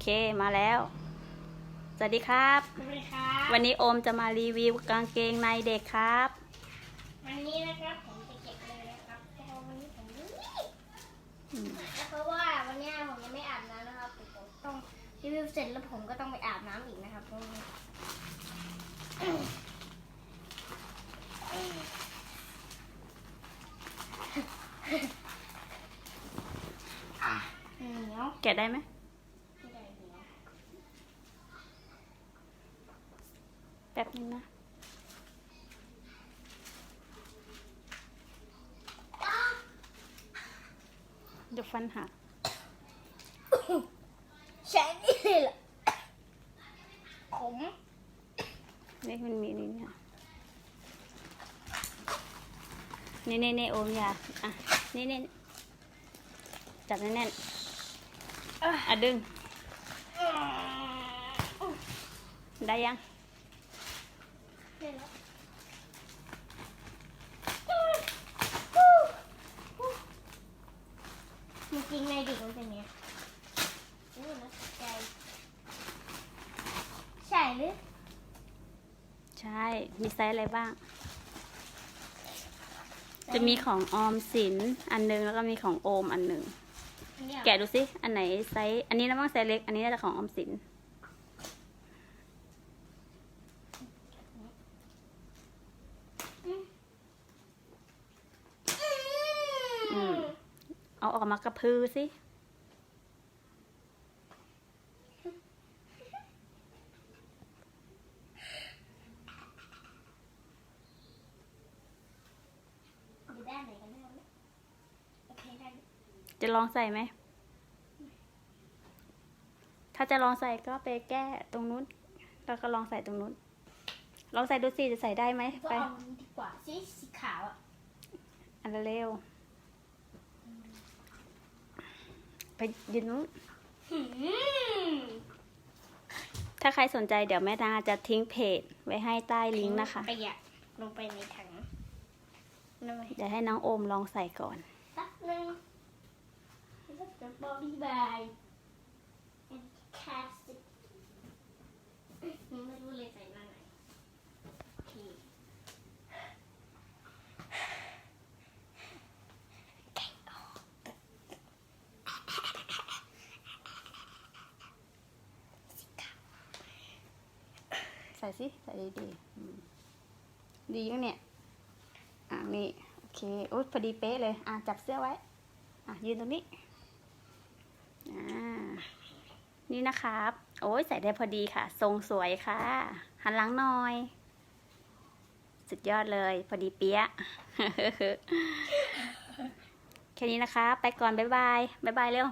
เคมาแล้ว สวัสดีครับ สวัสดีครับ วันนี้โอมจะมารีวิวกางเกงในเด็กครับ วันนี้นะครับผมจะเก็บเลยนะครับเพราะว่าวันนี้ผมรีบอืมเพราะว่าวันนี้ผมยังไม่อาบน้ำนะครับผมต้องรีวิวเสร็จแล้วผมก็ต้องไปอาบน้ำอีกนะครับเพราะว่าเหนียวแกะได้ไหมไม่ได้เหนียว แป๊บนึงนะเดี๋ยวฟันหักใช่นี่แหละผมนี่มันมีนี่เนี่ยนี่นี่นี่โอมอยากอะนี่นี่จับแน่นๆอะดึง ได้ยังได้แล้ว จริงๆในเด็กมันเป็นไงโอ้น่าสนใจ ใช่หรือ ใช่ มีไซส์อะไรบ้าง จะมีของออมสินอันหนึงแล้วก็มีของโอมอันหนึ่ง อันนี้เหรอ แกะดูสิ อันไหนไซส์ อันนี้นะมั้งไซส์เล็ก อันนี้น่าจะของออมสิน อาออกมากระพือสิอยู่ด้านไหนกันแน่วะโอเคได้จะลองใส่ไหม ถ้าจะลองใส่ก็ไปแก้ตรงนู้น แล้วก็ลองใส่ตรงนู้น ลองใส่ดูสิจะใส่ได้ไหมก็ไปเอาอันนี้ดีกว่าสีสีขาวอะ อันเร็ว ไปยืนนู้นหืมถ้าใครสนใจเดี๋ยวแม่นาจะทิ้งเพจไว้ให้ใต้ลิงก์นะคะไปอะลงไปในถังนั่นไงเดี๋ยวให้น้องโอมลองใส่ก่อนสักหนึ่งแล้วก็บอดี้บาย and cast it ไม่รู้เลยใส่มาไหนโอเค ใส่สิ ใส่ดีๆอืมดียังเนี่ย อะนี่ โอเคโอ๊ยพอดีเป๊ะเลย อะจับเสื้อไว้ อะยืนตรงนี้ อ่า นี่นะครับ โอ้ยใส่ได้พอดีค่ะ ทรงสวยค่ะ หันหลังหน่อย สุดยอดเลย พอดีเปี้ยะแค่นี้นะคะ ไปก่อน บ๊ายบาย บ๊ายบายเร็ว